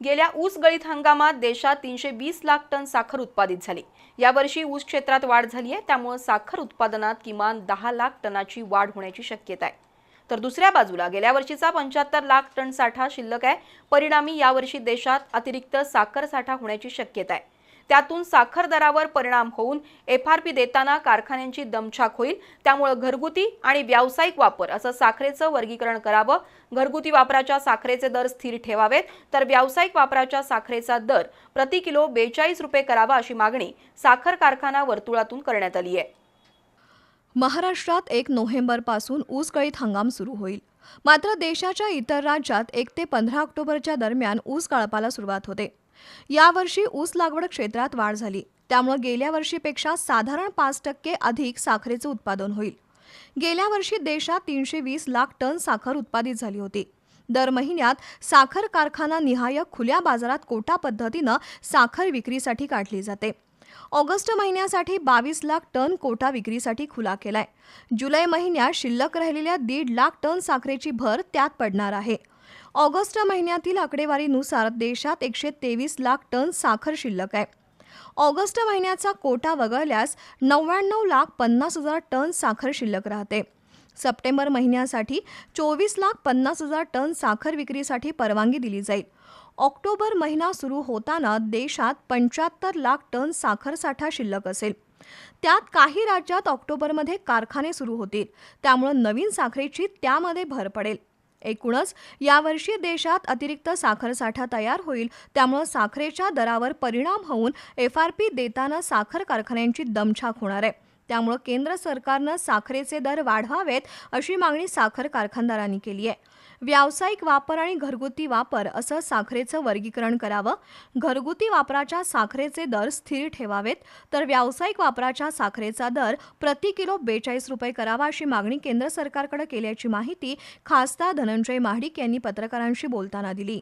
गेल्या ऊस गळीत हंगामात देशात तीनशे वीस लाख टन साखर उत्पादित झाली. यावर्षी ऊस क्षेत्रात वाढ झाली आहे त्यामुळे साखर उत्पादनात किमान दहा लाख टनाची वाढ होण्याची शक्यता आहे. तर दुसऱ्या बाजूला गेल्या वर्षीचा पंच्याहत्तर लाख टन साठा शिल्लक आहे. परिणामी यावर्षी देशात अतिरिक्त साखर साठा होण्याची शक्यता आहे. त्यातून साखर दरावर परिणाम होऊन एफ आर पी देताना कारखान्यांची दमछाक होईल. त्यामुळे घरगुती आणि व्यावसायिक वापर असं साखरेचं वर्गीकरण करावं. घरगुती वापराच्या साखरेचे दर स्थिर ठेवावेत. तर व्यावसायिक वापराच्या साखरेचा दर प्रति किलो बेचाळीस रुपये करावा अशी मागणी साखर कारखाना वर्तुळातून करण्यात आली आहे. महाराष्ट्रात एक नोव्हेंबरपासून ऊस गळीत हंगाम सुरू होईल. मात्र देशाच्या इतर राज्यात एक ते पंधरा ऑक्टोबरच्या दरम्यान ऊस काळपाला सुरुवात होते. यावर्षी ऊस लागवड क्षेत्रात वाढ झाली. त्यामुळे गेल्या वर्षीपेक्षा साधारण पाच टक्के अधिक साखरेचं उत्पादन होईल. गेल्या वर्षी देशात तीनशे वीस लाख टन साखर उत्पादित झाली होती. दर महिन्यात साखर कारखाना निहाय खुल्या बाजारात कोटा पद्धतीनं साखर विक्रीसाठी काढली जाते. ऑगस्ट महिन्यासाठी बावीस लाख टन कोटा विक्रीसाठी खुला केलाय. जुलै महिन्यात शिल्लक राहिलेल्या दीड लाख टन साखरेची भर त्यात पडणार आहे. ऑगस्ट महिन्यातील आकडेवारीनुसार देशात एकशे तेवीस लाख टन साखर शिल्लक आहे. ऑगस्ट महिन्याचा कोटा वगळल्यास नव्याण्णव लाख पन्नास हजार टन साखर शिल्लक राहते. सप्टेंबर महिन्यासाठी चोवीस लाख पन्नास हजार टन साखर विक्रीसाठी परवानगी दिली जाईल. ऑक्टोबर महिना सुरू होताना देशात पंच्याहत्तर लाख टन साखर साठा शिल्लक असेल. त्यात काही राज्यात ऑक्टोबरमध्ये कारखाने सुरू होतील. त्यामुळे नवीन साखरेची त्यामध्ये भर पडेल. एकूणच यावर्षी देशात अतिरिक्त साखर साठा तयार होईल. त्यामुळे साखरेच्या दरावर परिणाम होऊन एफ आर पी देताना साखर कारखान्यांची दमछाक होणार आहे. त्यामुळे केंद्र सरकारनं साखरेचे दर वाढवावेत अशी मागणी साखर कारखानदारांनी केली आहे. व्यावसायिक वापर आणि घरगुती वापर असं साखरेचं वर्गीकरण करावं. घरगुती वापराच्या साखरेचे दर स्थिर ठेवावेत. तर व्यावसायिक वापराच्या साखरेचा दर प्रति किलो बेचाळीस रुपये करावा अशी मागणी केंद्र सरकारकडे केल्याची माहिती खासदार धनंजय महाडिक यांनी पत्रकारांशी बोलताना दिली.